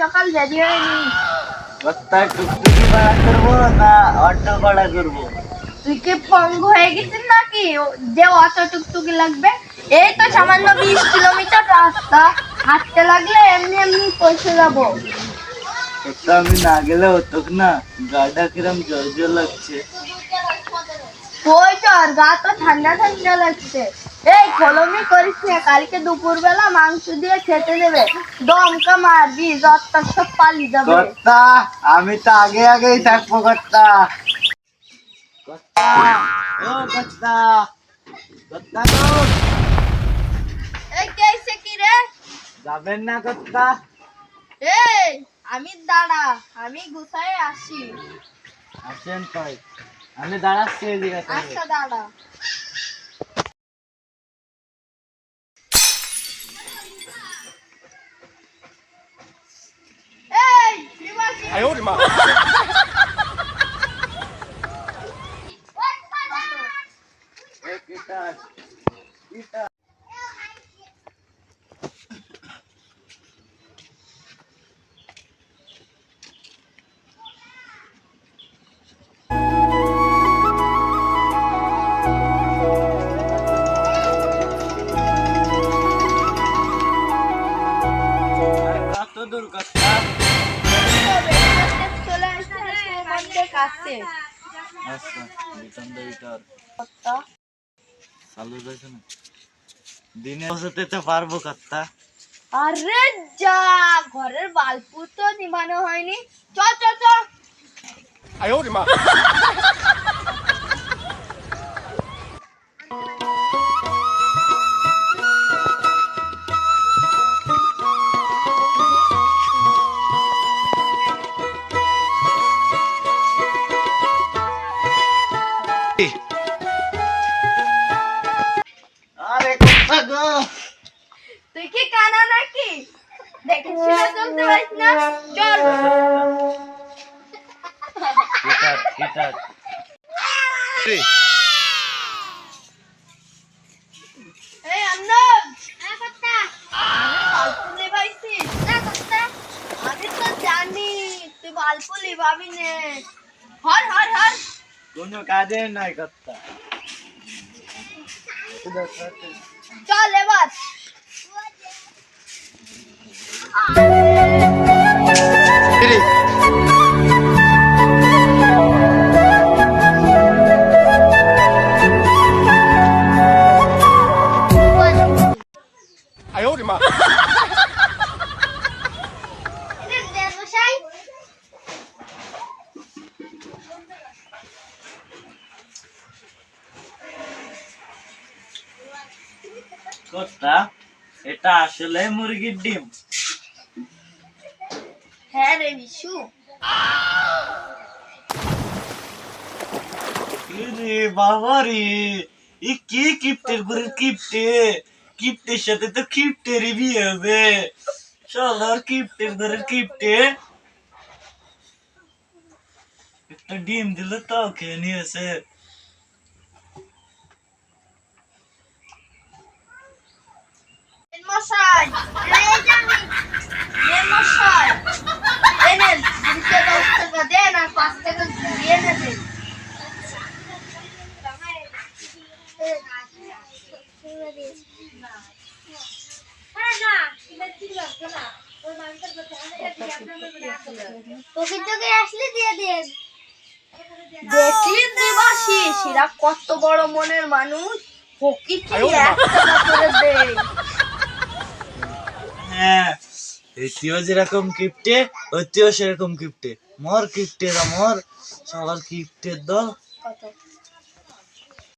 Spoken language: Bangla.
সকাল রেডি হয়নি কর্তা টুকটুকি ভাড়া করব না অটো ভাড়া করব। তুই কি পঙ্গু হয়ে গেছিস নাকি? যে অত টুকটুকি লাগবে এই তো সামান্য বিশ কিলোমিটার রাস্তা। হাঁটতে লাগলে এমনি এমনি পৌঁছে যাব। আমি না গেলে হতো না গাড়িটা কিরম জল জল লাগছে। ওই তো আর গা তো ঠান্ডা ঠান্ডা লাগছে। এই কলমি করিস না কালকে দুপুরবেলা মাংস দিয়ে খেতে দেবে। দমকা মারবি জ্বরটা সব পালিয়ে যাবে। কর্তা আমি তো আগে আগেই থাকব কর্তা। কর্তা ও কর্তা কর্তা গো, এই কেসে কি রে? যাবেন না কর্তা। এই আমি দাঁড়া আমি গুছায় আসি। আসেন তাই। আমি দাঁড়াচ্ছি এদিকে। আচ্ছা দাঁড়া। 哎呦我的妈！todo tá lugar. কাছে। আচ্ছা বিতান দেইটার চালু যাইছে না? দিনে বসতে তো পারব কত্তা আরে যা ঘরের বাল্পু তো নিমানো হয়নি। চল চল চল আয় ওরে মা। আরে কর্তা গো তুই কি কানা নাকি দেখে শুনে চলতে পারিস না চল কিটার কিটার এই আন্নব হ্যাঁ কর্তা বালপু লিবাইছিস হ্যাঁ কর্তা আমি তো জানি তুই বালপু লিবাবি নে হর হর হর কোনো কাজে নাই কর্তা চল এবার কর্তা এটা আসলে মুরগির ডিম। হ্যাঁ রে বিশু। রে বাবা রে ই কি কিপ্টের করে কিপ্টে? কিপ্টের সাথে তো কিপ্টেরই বিয়ে হবে। চলার কিপ্টের ধরে কিপ্টে? একটা ডিম দিল তাও খেয়ে নিয়েছে মশাই এই যে আমি এ মশাই এনে দিতে দশ টাকা দেন আর পাঁচ টাকা দিয়ে নেবে প্রকৃতকে আসলে দিয়ে দিয়ে দেখলি দেবাসি সেরা কত বড় মনের মানুষ। ফকির কি এক টাকা করে দেয় হ্যাঁ। এটিও যেরকম কিপ্টে ওটিও সেরকম কিপ্টে মর কিপ্টে মর সবার কিপটের দল।